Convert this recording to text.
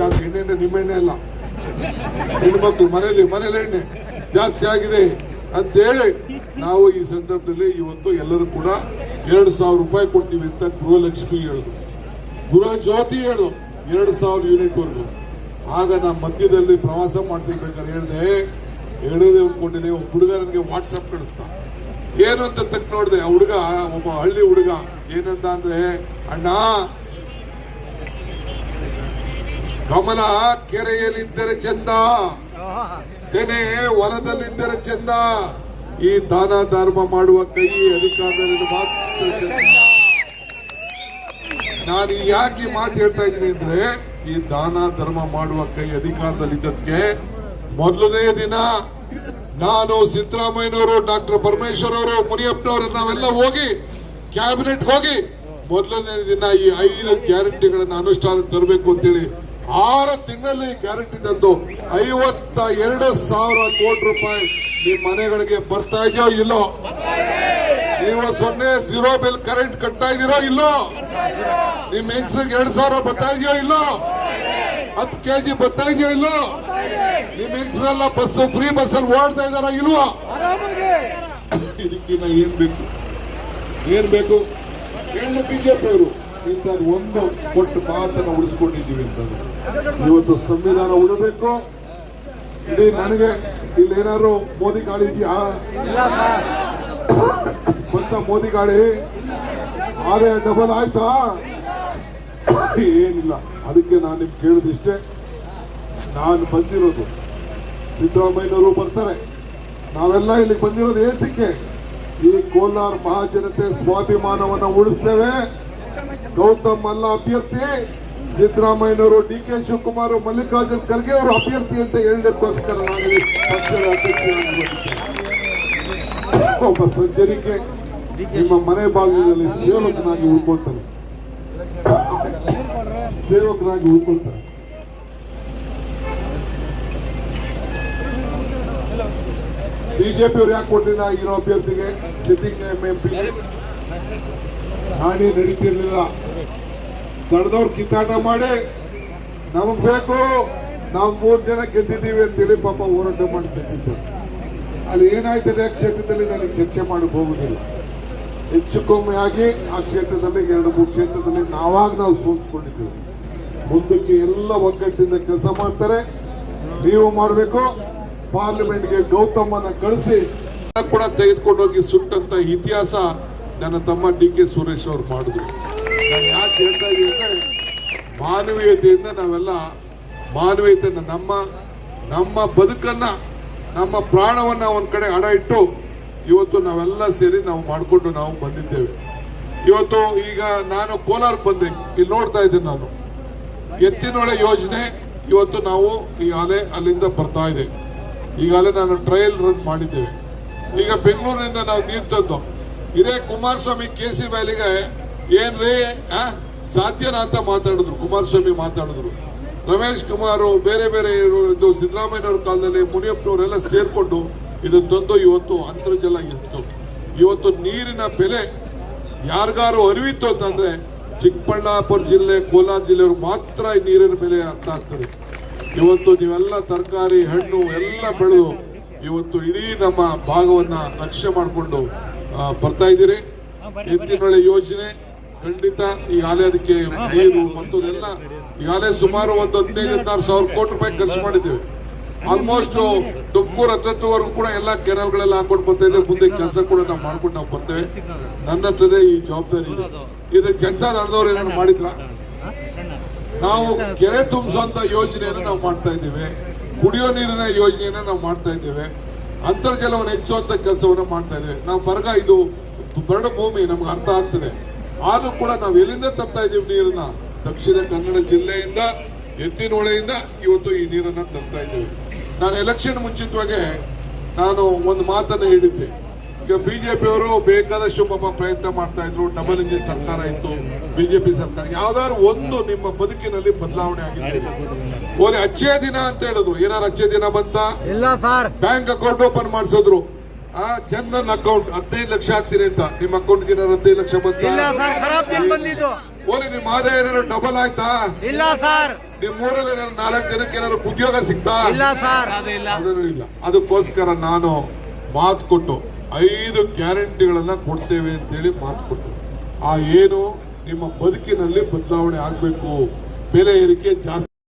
ಜಾಸ್ತಿ ಎಣ್ಣೆ ನಿಮ್ಮೆಣ್ಣೆ ಅಲ್ಲ. ಹೆಣ್ಮಕ್ಳು ಮನೇಲಿ ಮನೇಲಿ ಎಣ್ಣೆ ಜಾಸ್ತಿ ಆಗಿದೆ ಅಂತೇಳಿ ನಾವು ಈ ಸಂದರ್ಭದಲ್ಲಿ ಇವತ್ತು ಎಲ್ಲರೂ ಕೂಡ ಎರಡು ಸಾವಿರ ರೂಪಾಯಿ ಕೊಡ್ತೀವಿ ಅಂತ ಗೃಹಲಕ್ಷ್ಮಿ ಹೇಳಿದ್ರು. ಗೃಹಜ್ಯೋತಿ ಜ್ಯೋತಿ ಹೇಳು ಎರಡು ಸಾವಿರ ಯೂನಿಟ್ ವರ್ಗು. ಆಗ ನಾ ಮಧ್ಯದಲ್ಲಿ ಪ್ರವಾಸ ಮಾಡ್ತಿರ್ಬೇಕಾದ್ರೆ ಹೇಳ್ದೆ, ಹೇಳಿದೆ ಅಂದ್ಕೊಂಡಿನಿ ಒಬ್ಬ ಹುಡುಗ ನನಗೆ ವಾಟ್ಸಪ್ ಕಳಿಸ್ತಾ ಏನು ಅಂತ ತಕ್ಕ ನೋಡಿದೆ, ಆ ಹುಡುಗ ಒಬ್ಬ ಹಳ್ಳಿ ಹುಡುಗ ಏನಂತ ಅಂದರೆ, ಅಣ್ಣ ಕಮಲ ಕೆರೆಯಲ್ಲಿದ್ದರೆ ಚಂದ. ತೆನೆ ಹೊಲದಲ್ಲಿದ್ದರೆ ಚಂದ. ಈ ದಾನ ಧರ್ಮ ಮಾಡುವ ಕೈ ಅಧಿಕಾರದಲ್ಲಿ ಮಾತ್ರ ನಾನು ಯಾಕೆ ಮಾತು ಹೇಳ್ತಾ ಇದ್ದೀನಿ ಅಂದ್ರೆ, ಈ ದಾನ ಧರ್ಮ ಮಾಡುವ ಕೈ ಅಧಿಕಾರದಲ್ಲಿದ್ದಕ್ಕೆ ಮೊದಲನೇ ದಿನ ನಾನು ಸಿದ್ದರಾಮಯ್ಯನವರು, ಡಾಕ್ಟರ್ ಪರಮೇಶ್ವರ್ ಅವರು ಮುನಿಯಪ್ಪನವರು, ನಾವೆಲ್ಲ ಹೋಗಿ ಕ್ಯಾಬಿನೆಟ್ ಹೋಗಿ ಮೊದಲನೇ ದಿನ ಈ ಐದು ಗ್ಯಾರಂಟಿಗಳನ್ನು ಅನುಷ್ಠಾನಕ್ಕೆ ತರಬೇಕು ಅಂತೇಳಿ ಆರು ತಿಂಗಳಲ್ಲಿ ಗ್ಯಾರಂಟಿ ತಂದು ಐವತ್ತ ಎರಡು ಸಾವಿರ ಕೋಟಿ ರೂಪಾಯಿ ನಿಮ್ಮ ಮನೆಗಳಿಗೆ ಬರ್ತಾ ಇದೆಯೋ ಇಲ್ಲೋ? ನೀವು ಸೊನ್ನೆ ಜೀರೋ ಬಿಲ್ ಕರೆಂಟ್ ಕಟ್ತಾ ಇದೀರೋ ಇಲ್ಲೋ? ನಿಮ್ ಹೆಂಗ್ಸಿಗೆ ಎರಡ್ ಸಾವಿರ ಬರ್ತಾ ಇದೆಯೋ ಇಲ್ಲೋ? ಹತ್ತು ಕೆಜಿ ಬರ್ತಾ ಇದೆಯೋ ಇಲ್ಲೋ? ನಿಮ್ ಹೆಂಗ್ಸರೆಲ್ಲ ಬಸ್ ಫ್ರೀ ಬಸ್ ಅಲ್ಲಿ ಓಡ್ತಾ ಇದಾರ ಇಲ್ವೋ? ಇದಕ್ಕಿನ್ನ ಏನ್ ಬೇಕು? ಏನ್ ಬೇಕು? ಹೇಳ ಬಿಜೆಪಿ ಅವರು ಇಂಥದ್ದು ಒಂದು ಕೊಟ್ಟು ಮಾತನ್ನು ಉಳಿಸ್ಕೊಂಡಿದ್ದೀವಿ ಅಂತಂದ್ರೆ. ಇವತ್ತು ಸಂವಿಧಾನ ಉಳಬೇಕು. ಇಡೀ ನನಗೆ ಇಲ್ಲಿ ಏನಾದ್ರು ಮೋದಿ ಗಾಳಿ ಇದೆಯಾ? ಬಂತ ಮೋದಿ ಗಾಳಿ. ಆದ್ರೆ ಡಬಲ್ ಆಯ್ತಾ? ಏನಿಲ್ಲ. ಅದಕ್ಕೆ ನಾನು ನಿಮ್ಗೆ ಕೇಳಿದಿಷ್ಟೇ ನಾನು ಬಂದಿರೋದು ಸಿದ್ದರಾಮಯ್ಯನವರು ಬರ್ತಾರೆ. ನಾವೆಲ್ಲ ಇಲ್ಲಿಗೆ ಬಂದಿರೋದು ಏತಕ್ಕೆ? ಈ ಕೋಲಾರ ಮಹಾಜನತೆ ಸ್ವಾಭಿಮಾನವನ್ನ ಉಳಿಸ್ತೇವೆ. ಗೌತಮ್ ಮಲ್ಲ ಅಭ್ಯರ್ಥಿ, ಸಿದ್ದರಾಮಯ್ಯನವರು ಡಿ ಕೆ ಶಿವಕುಮಾರ್, ಮಲ್ಲಿಕಾರ್ಜುನ್ ಖರ್ಗೆ ಅವರು ಅಭ್ಯರ್ಥಿ ಅಂತ ಹೇಳಲಿಕ್ಕೋಸ್ಕರ ನಾನು ಪಕ್ಷದ ಬಂದಿದ್ದೇನೆ. ಒಬ್ಬ ಸಜ್ಜನಿಕೆ ನಿಮ್ಮ ಮನೆ ಬಾಗಿಲಿನಲ್ಲಿ ಸೇವಕನಾಗಿ ಉಳ್ಕೊಳ್ತಾರೆ ಸೇವಕರಾಗಿ ಉಳ್ಕೊಳ್ತಾರೆ ಬಿಜೆಪಿ ಅವ್ರು ಯಾಕೆ ಕೊಟ್ಟಿಲ್ಲ ಇರೋ ಅಭ್ಯರ್ಥಿಗೆ? Sitting M P. ಹಾನಿ ನಡೀತಿರ್ಲಿಲ್ಲ. ಕಳೆದವ್ರು ಕಿತ್ತಾಟ ಮಾಡಿ ನಮಗ್ ಬೇಕು, ನಾವು ಮೂರ್ ಜನ ಗೆದ್ದಿದ್ದೀವಿ ಅಂತೇಳಿ ಪಾಪ ಹೋರಾಟ ಮಾಡಿ ಅಲ್ಲಿ ಏನಾಯ್ತದೆ ಆ ಕ್ಷೇತ್ರದಲ್ಲಿ ನನಗೆ ಚರ್ಚೆ ಮಾಡಕ್ ಹೋಗುದಿಲ್ಲ. ಹೆಚ್ಚು ಕಮ್ಮಿ ಆಗಿ ಆ ಕ್ಷೇತ್ರದಲ್ಲಿ, ಎರಡು, ಮೂರು ಕ್ಷೇತ್ರದಲ್ಲಿ ನಾವಾಗ ನಾವು ಸೋಲಿಸ್ಕೊಂಡಿದ್ದೀವಿ ಮುಂದಕ್ಕೆ ಎಲ್ಲ ಒಗ್ಗಟ್ಟಿಂದ ಕೆಲಸ ಮಾಡ್ತಾರೆ. ನೀವು ಮಾಡಬೇಕು. ಪಾರ್ಲಿಮೆಂಟ್ಗೆ ಗೌತಮನ ಕಳಿಸಿ. ಕೂಡ ತೆಗೆದುಕೊಂಡೋಗಿ ಸುಟ್ಟಂತ ಇತಿಹಾಸ ನನ್ನ ತಮ್ಮ ಡಿ ಕೆ ಸುರೇಶ್ ಅವರು ಮಾಡಿದ್ರು. ನಾನು ಯಾಕೆ ಹೇಳ್ತಾ ಇದ್ದೀನಿ ಅಂದ್ರೆ ಮಾನವೀಯತೆಯಿಂದ ನಾವೆಲ್ಲ ಮಾನವೀಯತೆ ನಮ್ಮ ನಮ್ಮ ಬದುಕನ್ನ, ನಮ್ಮ ಪ್ರಾಣವನ್ನ ಒಂದು ಕಡೆ ಅಡ ಇಟ್ಟು ಇವತ್ತು ನಾವೆಲ್ಲ ಸೇರಿ ನಾವು ಮಾಡಿಕೊಂಡು ನಾವು ಬಂದಿದ್ದೇವೆ. ಇವತ್ತು ಈಗ ನಾನು ಕೋಲಾರಕ್ಕೆ ಬಂದೆ. ಇಲ್ಲಿ ನೋಡ್ತಾ ಇದ್ದೀನಿ ನಾನು. ಎತ್ತಿನೊಳೆ ಯೋಜನೆ ಇವತ್ತು ನಾವು ಈಗಾಗಲೇ ಅಲ್ಲಿಂದ ಬರ್ತಾ ಇದೆ. ಈಗಾಗಲೇ ನಾನು ಟ್ರಯಲ್ ರನ್ ಮಾಡಿದ್ದೇವೆ. ಈಗ ಬೆಂಗಳೂರಿನಿಂದ ನಾವು ನೀರು ತಂದು ಇದೇ ಕುಮಾರಸ್ವಾಮಿ ಕೆ ಸಿ ವ್ಯಾಲಿಗೆ ಏನ್ರಿ ಆ, ಸಾಧ್ಯನಾ ಅಂತ ಮಾತಾಡಿದ್ರು ಕುಮಾರಸ್ವಾಮಿ ಮಾತಾಡಿದ್ರು. ರಮೇಶ್ ಕುಮಾರ್ ಬೇರೆ ಬೇರೆ ಇದು ಸಿದ್ದರಾಮಯ್ಯನವ್ರ ಕಾಲದಲ್ಲಿ ಮುನಿಯಪ್ಪನವರೆಲ್ಲ ಸೇರ್ಕೊಂಡು ಇದನ್ನು ತಂದು ಇವತ್ತು ಅಂತರ್ಜಲ ಇತ್ತು. ಇವತ್ತು ನೀರಿನ ಬೆಲೆ ಯಾರಿಗಾರು ಅರಿವಿತ್ತು ಅಂತಂದ್ರೆ ಚಿಕ್ಕಬಳ್ಳಾಪುರ ಜಿಲ್ಲೆ ಕೋಲಾರ ಜಿಲ್ಲೆಯವರು ಮಾತ್ರ ಈ ನೀರಿನ ಬೆಲೆ ಅರ್ಥ ಆಗ್ತದೆ. ಇವತ್ತು ನೀವೆಲ್ಲ ತರಕಾರಿ ಹಣ್ಣು ಎಲ್ಲ ಬೆಳೆದು ಇವತ್ತು ಇಡೀ ನಮ್ಮ ಭಾಗವನ್ನ ರಕ್ಷೆ ಮಾಡಿಕೊಂಡು ಬರ್ತಾ ಇದ್ದೀರಿ. ಎತ್ತಿನೊಳೆ ಯೋಜನೆ ಖಂಡಿತ ಈಗಾಗಲೇ ಅದಕ್ಕೆ ನೀರು ಮತ್ತು ಎಲ್ಲ ಈಗಾಗಲೇ ಸುಮಾರು ಒಂದು ಹದಿನೈದು, ಹದಿನಾರು ಸಾವಿರ ಕೋಟಿ ರೂಪಾಯಿ ಖರ್ಚು ಮಾಡಿದ್ದೇವೆ. ಆಲ್ಮೋಸ್ಟ್ ತುಮಕೂರು ಹತ್ತಿರವರೆಗೂ ಕೂಡ ಎಲ್ಲ ಕೆನಲ್ಗಳೆಲ್ಲ ಹಾಕೊಂಡು ಬರ್ತಾ ಇದೆ. ಮುಂದೆ ಕೆಲಸ ಕೂಡ ನಾವು ಮಾಡ್ಕೊಂಡು ನಾವು ಬರ್ತೇವೆ. ನನ್ನ ಹತ್ರನೇ ಈ ಜವಾಬ್ದಾರಿ ಇದೆ. ಇದು ಜನತಾ ದಳದವ್ರು ಏನಾದ್ರು ಮಾಡಿದ್ರ? ನಾವು ಕೆರೆ ತುಂಬಿಸುವಂತ ಯೋಜನೆಯನ್ನು ನಾವು ಮಾಡ್ತಾ ಇದ್ದೇವೆ. ಕುಡಿಯೋ ನೀರಿನ ಯೋಜನೆಯನ್ನ ನಾವು ಮಾಡ್ತಾ ಇದ್ದೇವೆ. ಅಂತರ್ಜಲವನ್ನು ಹೆಚ್ಚಿಸುವಂತ ಕೆಲಸವನ್ನು ಮಾಡ್ತಾ ಇದ್ದೇವೆ. ನಾವು ಬರಗ ಇದು ಬರಡು ಭೂಮಿ, ನಮ್ಗೆ ಅರ್ಥ ಆಗ್ತದೆ. ಆದ್ರೂ ಕೂಡ ನಾವು ಎಲ್ಲಿಂದ ತರ್ತಾ ಇದ್ದೀವಿ ನೀರನ್ನ? ದಕ್ಷಿಣ ಕನ್ನಡ ಜಿಲ್ಲೆಯಿಂದ ಎತ್ತಿನೊಳೆಯಿಂದ ಇವತ್ತು ಈ ನೀರನ್ನ ತರ್ತಾ ಇದ್ದೇವೆ. ನಾನು ಎಲೆಕ್ಷನ್ ಮುಂಚಿತವಾಗಿ ನಾನು ಒಂದು ಮಾತನ್ನು ಹೇಳಿದ್ದೆ. ಈಗ ಬಿಜೆಪಿ ಅವರು ಬೇಕಾದಷ್ಟು ಪಾಪ ಪ್ರಯತ್ನ ಮಾಡ್ತಾ ಇದ್ರು ಡಬಲ್ ಇಂಜಿನ್ ಸರ್ಕಾರ ಇತ್ತು ಬಿಜೆಪಿ ಸರ್ಕಾರ ಯಾವ್ದಾದ್ರು ಒಂದು ನಿಮ್ಮ ಬದುಕಿನಲ್ಲಿ ಬದಲಾವಣೆ ಆಗಿದೆ ಓದಿ ಅಚ್ಚೇ ದಿನ ಅಂತ ಹೇಳಿದ್ರು. ಏನಾರು ಅಚ್ಚೇ ದಿನ ಬಂತ? ಬ್ಯಾಂಕ್ ಅಕೌಂಟ್ ಓಪನ್ ಮಾಡಿಸಿದ್ರು. ಆ ಚಂದನ್ ಅಕೌಂಟ್ ಹದಿನೈದು ಲಕ್ಷ ಹಾಕ್ತೀನಿ ಅಂತ. ನಿಮ್ಮ ಅಕೌಂಟ್ಗೆ ಏನಾರು ಹದಿನೈದು ಲಕ್ಷ ಬಂತ? ಓಲಿ ನಿಮ್ಮ ಆದಾಯ ಏನಾರು ಡಬಲ್ ಆಯ್ತಾ? ಇಲ್ಲ ಸರ್. ನಿಮ್ಮೂರಲ್ಲಿ ಏನಾದ್ರು ನಾಲ್ಕು ಜನಕ್ಕೆ ಏನಾದ್ರು ಉದ್ಯೋಗ ಸಿಗ್ತಾ? ಇಲ್ಲ ಸರ್. ಅದನ್ನು ಇಲ್ಲ. ಅದಕ್ಕೋಸ್ಕರ ನಾನು ಮಾತು ಕೊಟ್ಟು ಐದು ಗ್ಯಾರಂಟಿಗಳನ್ನ ಕೊಡ್ತೇವೆ ಅಂತೇಳಿ ಮಾತು ಕೊಟ್ಟು ಆ ಏನು ನಿಮ್ಮ ಬದುಕಿನಲ್ಲಿ ಬದಲಾವಣೆ ಆಗಬೇಕು. ಬೆಲೆ ಏರಿಕೆ ಜಾಸ್ತಿ